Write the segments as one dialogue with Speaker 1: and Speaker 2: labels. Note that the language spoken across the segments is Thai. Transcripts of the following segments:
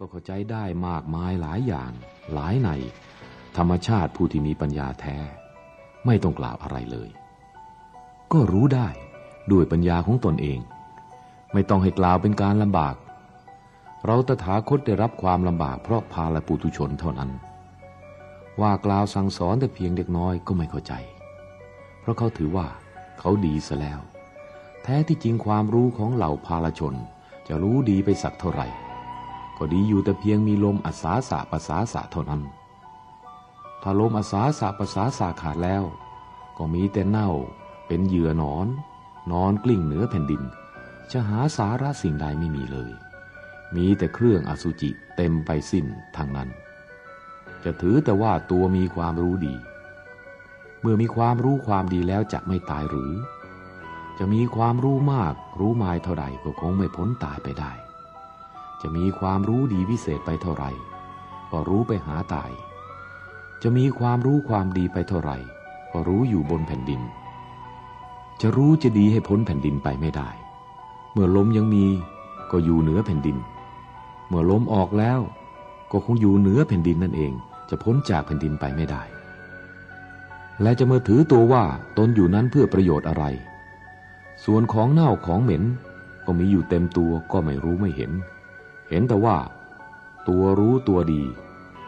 Speaker 1: ก็เข้าใจได้มากมายหลายอย่าง หลายใน ธรรมชาติผู้ที่มีปัญญาแท้ ไม่ต้องกล่าวอะไรเลย ก็รู้ได้ด้วยปัญญาของตนเอง ไม่ต้องให้กล่าวเป็นการลำบาก เราตถาคตได้รับความลำบากเพราะพาลปุถุชนเท่านั้น ว่ากล่าวสั่งสอนแต่เพียงเด็กน้อยก็ไม่เข้าใจ เพราะเขาถือว่าเขาดีซะแล้ว แท้ที่จริงความรู้ของเหล่าพาลชนจะรู้ดีไปสักเท่าไหร่ ก็ดีอยู่แต่เพียงมีลมอัศาสะภาษาสะเท่านั้น ถ้าลมอัศาสะภาษาสะขาดแล้ว ก็มีแต่เน่าเป็นเหยื่อนอน นอนกลิ้งเหนือแผ่นดิน จะหาสาระสิ่งใดไม่มีเลย มีแต่เครื่องอสุจิเต็มไปสิ้นทางนั้น จะถือแต่ว่าตัวมีความรู้ดี เมื่อมีความรู้ความดีแล้วจะไม่ตายหรือ จะมีความรู้มากรู้มายเท่าใดก็คงไม่พ้นตายไปได้ จะมีความรู้ดีวิเศษไปเท่าไหร่ก็รู้ไปหาตาย จะมีความรู้ความดีไปเท่าไหร่ก็รู้อยู่บนแผ่นดิน จะรู้จะดีให้พ้นแผ่นดินไปไม่ได้ เมื่อลมยังมีก็อยู่เหนือแผ่นดิน เมื่อลมออกแล้ว ก็คงอยู่เหนือแผ่นดินนั่นเอง จะพ้นจากแผ่นดินไปไม่ได้ และจะมาถือตัวว่าตนอยู่นั้นเพื่อประโยชน์อะไร ส่วนของเน่าของเหม็น ก็มีอยู่เต็มตัวก็ไม่รู้ไม่เห็น เห็นแต่ว่า ตัวรู้ตัวดี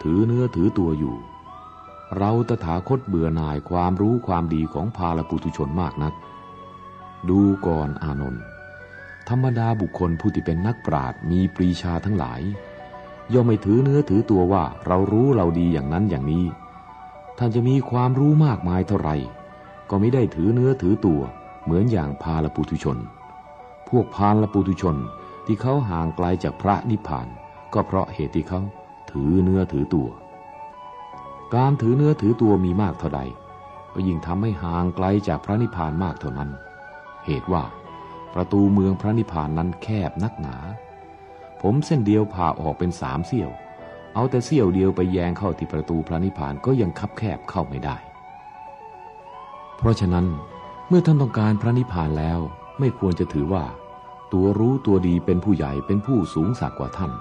Speaker 1: ถือเนื้อถือตัวอยู่ เราตถาคตเบื่อหน่ายความรู้ความดีของพาลปุถุชนมากนัก ดูก่อนอานนท์ธรรมดาบุคคลผู้ที่เป็นนักปราดมีปรีชาทั้งหลาย ย่อมไม่ถือเนื้อถือตัวว่าเรารู้เราดีอย่างนั้นอย่างนี้ ท่านจะมีความรู้มากมายเท่าไหร่ ก็ไม่ได้ถือเนื้อถือตัว เหมือนอย่างพาลปุถุชน พวกพาลปุถุชน ที่เขาห่างไกลจากพระนิพพาน ก็เพราะเหตุที่เขาถือเนื้อถือตัว การถือเนื้อถือตัวมีมากเท่าใด ก็ยิ่งทำให้ห่างไกลจากพระนิพพานมากเท่านั้น เหตุว่า ประตูเมืองพระนิพพานนั้นแคบนักหนา ผมเส้นเดียวผ่าออกเป็นสามเสี้ยว เอาแต่เสี้ยวเดียวไปแยงเข้าที่ประตูพระนิพพานก็ยังคับแคบเข้าไม่ได้ เพราะฉะนั้นเมื่อท่านต้องการพระนิพพานแล้วไม่ควรจะถือว่า ตัวรู้ตัวดีเป็นผู้ใหญ่เป็นผู้สูงสักกว่าท่าน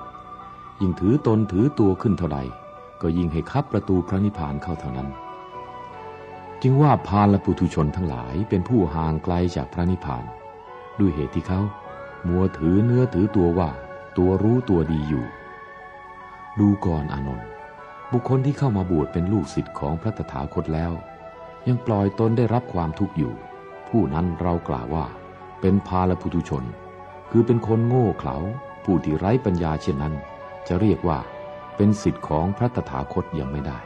Speaker 1: ยิ่งถือตนถือตัวขึ้นเท่าใด ก็ยิ่งให้คับประตูพระนิพพานเข้าเท่านั้น จึงว่าพาลปุถุชนทั้งหลายเป็นผู้ห่างไกลจากพระนิพพาน ด้วยเหตุที่เขามัวถือเนื้อถือตัวว่า ตัวรู้ตัวดีอยู่ ดูก่อนอานนท์บุคคลที่เข้ามาบวชเป็นลูกศิษย์ของพระตถาคตแล้ว ยังปล่อยตนได้รับความทุกข์อยู่ ผู้นั้นเรากล่าวว่าเป็นพาลปุถุชน คือเป็นคนโง่เขลาผู้ที่ไร้ปัญญาเช่นนั้น จะเรียกว่าเป็นศิษย์ของพระตถาคตยังไม่ได้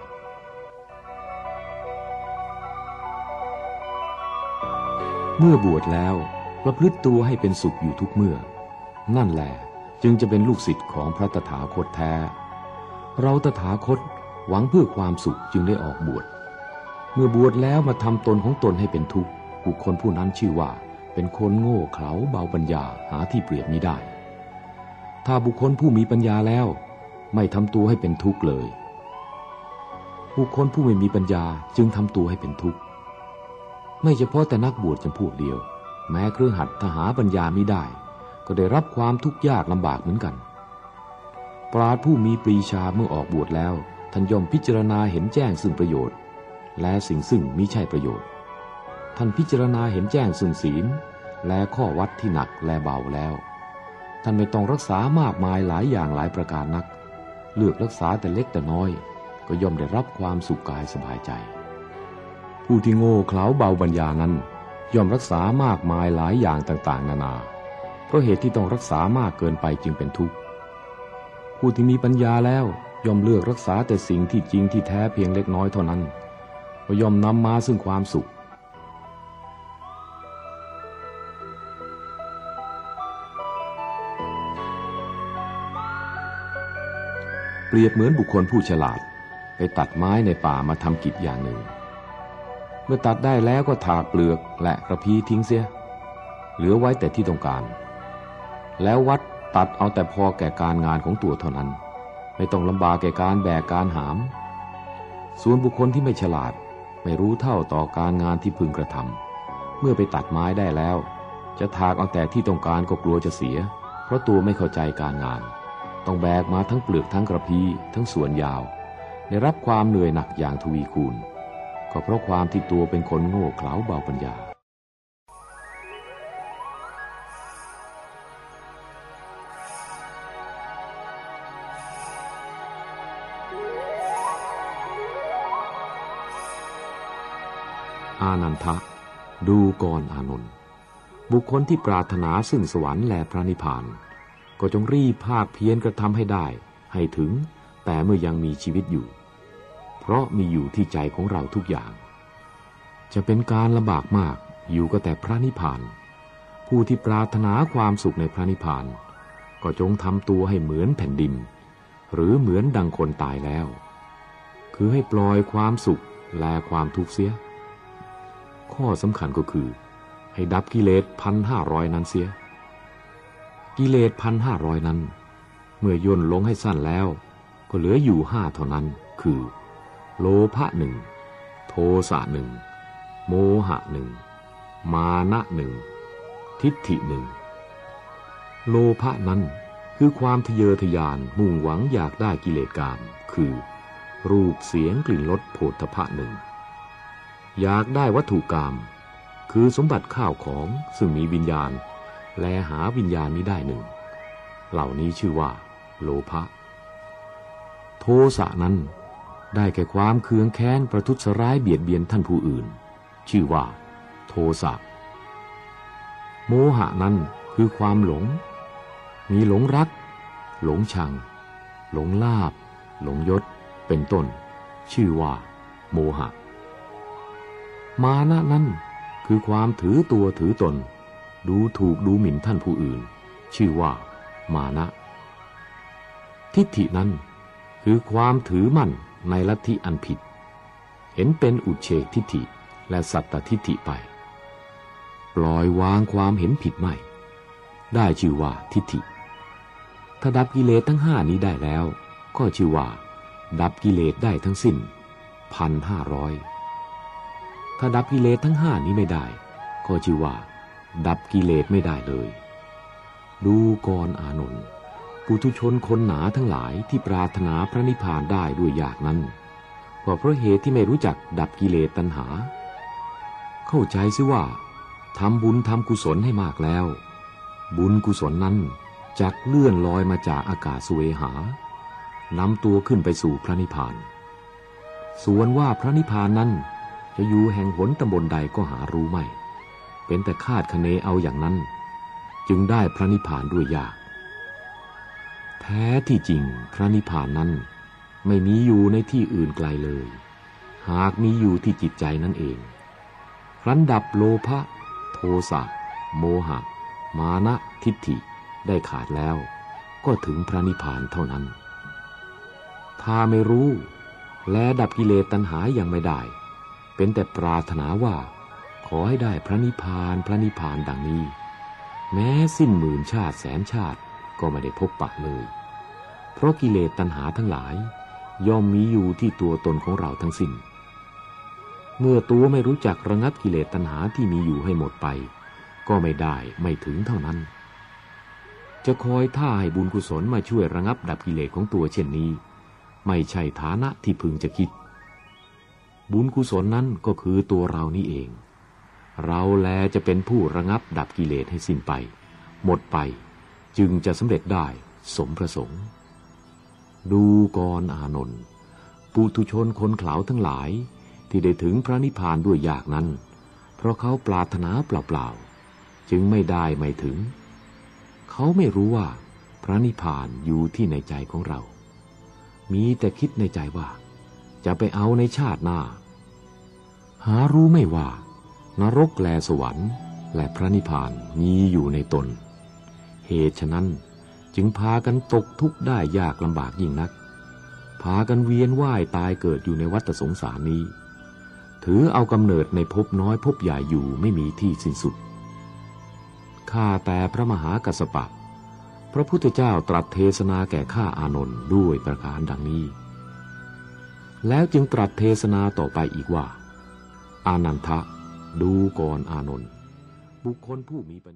Speaker 1: เมื่อบวชแล้วประพฤติตัวให้เป็นสุขอยู่ทุกเมื่อ นั่นแหละจึงจะเป็นลูกศิษย์ของพระตถาคตแท้ เราตถาคตหวังเพื่อความสุขจึงได้ออกบวช เมื่อบวชแล้วมาทำตนของตนให้เป็นทุกข์บุคคลผู้นั้นชื่อว่า เป็นคนโง่เขลาเบาปัญญาหาที่เปรียบมิได้ ถ้าบุคคลผู้มีปัญญาแล้ว ไม่ทำตัวให้เป็นทุกข์เลย บุคคลผู้ไม่มีปัญญาจึงทำตัวให้เป็นทุกข์ ไม่เฉพาะแต่นักบวชจำพวกเดียว แม้เครือหัดทหาปัญญาไม่ได้ ก็ได้รับความทุกข์ยากลำบากเหมือนกัน ปราดผู้มีปรีชาเมื่อออกบวชแล้วท่านย่อมพิจารณาเห็นแจ้งซึ่งประโยชน์ และสิ่งซึ่งมิใช่ประโยชน์ ท่านพิจารณาเห็นแจ้งซึ่งศีล และข้อวัดที่หนักและเบาแล้ว ท่านไม่ต้องรักษามากมายหลายอย่างหลายประการนัก เลือกรักษาแต่เล็กแต่น้อย ก็ย่อมได้รับความสุขกายสบายใจ ผู้ที่โง่เขลาเบาบัญญานั้น ย่อมรักษามากมายหลายอย่างต่างๆ นานา เพราะเหตุที่ต้องรักษามากเกินไปจึงเป็นทุกข์ ผู้ที่มีปัญญาแล้วย่อมเลือกรักษาแต่สิ่งที่จริงที่แท้เพียงเล็กน้อยเท่านั้นก็ย่อมนำมาซึ่งความสุข เปรียบเหมือนบุคคลผู้ฉลาด ไปตัดไม้ในป่ามาทำกิจอย่างหนึ่ง เมื่อตัดได้แล้วก็ถากเปลือกและกระพี้ทิ้งเสีย เหลือไว้แต่ที่ต้องการ แล้ววัดตัดเอาแต่พอแก่การงานของตัวเท่านั้น ไม่ต้องลำบากแก่การแบกการหาม ส่วนบุคคลที่ไม่ฉลาดไม่รู้เท่าต่อการงานที่พึงกระทำเมื่อไปตัดไม้ได้แล้ว จะถากเอาแต่ที่ต้องการก็กลัวจะเสีย เพราะตัวไม่เข้าใจการงาน ต้องแบกมาทั้งเปลือกทั้งกระพี้ทั้งส่วนยาว ได้รับความเหนื่อยหนักอย่างทวีคูณ ก็เพราะความที่ตัวเป็นคนโง่เขลาเบาปัญญา อานันทะ ดูก่อนอานนท์บุคคลที่ปรารถนาซึ่งสวรรค์และพระนิพพาน ก็จงรีบภาคเพียรกระทำให้ได้ ให้ถึง แต่เมื่อยังมีชีวิตอยู่ เพราะมีอยู่ที่ใจของเราทุกอย่าง จะเป็นการลำบากมากอยู่ก็แต่พระนิพพาน ผู้ที่ปรารถนาความสุขในพระนิพพาน ก็จงทำตัวให้เหมือนแผ่นดิน หรือเหมือนดังคนตายแล้ว คือให้ปล่อยความสุขแลความทุกข์เสีย ข้อสำคัญก็คือ ให้ดับกิเลสพันห้าร้อยนั้นเสีย กิเลสพันห้าร้อยนั้น เมื่อย่นลงให้สั้นแล้ว ก็เหลืออยู่ห้าเท่านั้น คือ โลภะหนึ่ง โทสะหนึ่ง โมหะหนึ่ง มานะหนึ่ง ทิฏฐิหนึ่ง โลภะนั้นคือความทะเยอทะยานมุ่งหวังอยากได้กิเลสกาม คือ รูปเสียงกลิ่นรสโผฏฐะหนึ่ง อยากได้วัตถุกรรมคือสมบัติข้าวของซึ่งมีวิญญาณ และหาวิญญาณนี้ได้หนึ่ง เหล่านี้ชื่อว่า โลภะ โทสะนั้นได้แก่ความเคืองแค้นประทุษร้ายเบียดเบียนท่านผู้อื่น ชื่อว่า โทสะ โมหะนั้นคือความหลง มีหลงรัก หลงชัง หลงลาบ หลงยศ เป็นต้น ชื่อว่า โมหะ มานะนั้นคือความถือตัวถือตน ดูถูกดูหมิ่นท่านผู้อื่น ชื่อว่ามานะ ทิฏฐินั้นคือความถือมั่นในลัทธิอันผิด เห็นเป็นอุเฉกทิฏฐิและสัตตทิฏฐิไป ปล่อยวางความเห็นผิดไม่ ได้ชื่อว่าทิฏฐิ ถ้าดับกิเลสทั้งห้านี้ได้แล้ว ก็ชื่อว่า ดับกิเลสได้ทั้งสิ้นพันห้าร้อยถ้าดับกิเลสทั้งห้านี้ไม่ได้ ก็ชื่อว่า ดับกิเลสไม่ได้เลย ดูก่ออานนท์ปุถุชนคนหนาทั้งหลายที่ปรารถนาพระนิพพานได้ด้วยยากนั้นก็เพราะเหตุที่ไม่รู้จักดับกิเลสตัณหา เข้าใจซิว่าทำบุญทำกุศลให้มากแล้ว บุญกุศลนั้นจักเลื่อนลอยมาจากอากาศสเวหานำตัวขึ้นไปสู่พระนิพพาน ส่วนว่าพระนิพพานนั้นจะอยู่แห่งหนตำบลใดก็หารู้ไม่ เป็นแต่คาดคะเนเอาอย่างนั้น จึงได้พระนิพพานด้วยยาก แท้ที่จริงพระนิพพานนั้น ไม่มีอยู่ในที่อื่นไกลเลย หากมีอยู่ที่จิตใจนั่นเองครันดับโลภะโทสะโมหะ มานะทิฏฐิได้ขาดแล้วก็ถึงพระนิพพานเท่านั้น ถ้าไม่รู้ และดับกิเลสตัณหายังไม่ได้ เป็นแต่ปรารถนาว่า อให้ได้พระนิพพานพระนิพพานดังนี้ แม้สิ้นหมื่นชาติแสนชาติก็ไม่ได้พบปะเลย เพราะกิเลสตัณหาทั้งหลาย ย่อมมีอยู่ที่ตัวตนของเราทั้งสิ้น เมื่อตัวไม่รู้จักระงับกิเลสตัณหาที่มีอยู่ให้หมดไป ก็ไม่ได้ไม่ถึงเท่านั้น จะคอยท่าให้บุญกุศลมาช่วยระงับดับกิเลสของตัวเช่นนี้ ไม่ใช่ฐานะที่พึงจะคิด บุญกุศลนั้นก็คือตัวเรานี่เอง เราแลจะเป็นผู้ระงับดับกิเลสให้สิ้นไป หมดไปจึงจะสำเร็จได้สมประสงค์ ดูกรอานนท์ปุถุชนคนเขลาทั้งหลายที่ได้ถึงพระนิพพานด้วยยากนั้น เพราะเขาปรารถนาเปล่าๆ จึงไม่ได้ไม่ถึง เขาไม่รู้ว่า พระนิพพานอยู่ที่ในใจของเรา มีแต่คิดในใจว่า จะไปเอาในชาติหน้า หารู้ไม่ว่า นรกแลสวรรค์ และพระนิพพานมีอยู่ในตน เหตุฉะนั้นจึงพากันตกทุกข์ได้ยากลำบากยิ่งนัก พากันเวียนว่ายตายเกิดอยู่ในวัฏสงสารนี้ ถือเอากำเนิดในภพน้อยภพใหญ่อยู่ไม่มีที่สิ้นสุด ข้าแต่พระมหากัสสปะ พระพุทธเจ้าตรัสเทศนาแก่ข้าอานนท์ด้วยประการดังนี้ แล้วจึงตรัสเทศนาต่อไปอีกว่า อานันทะ ดูก่อนอานนท์บุคคลผู้มีปัญ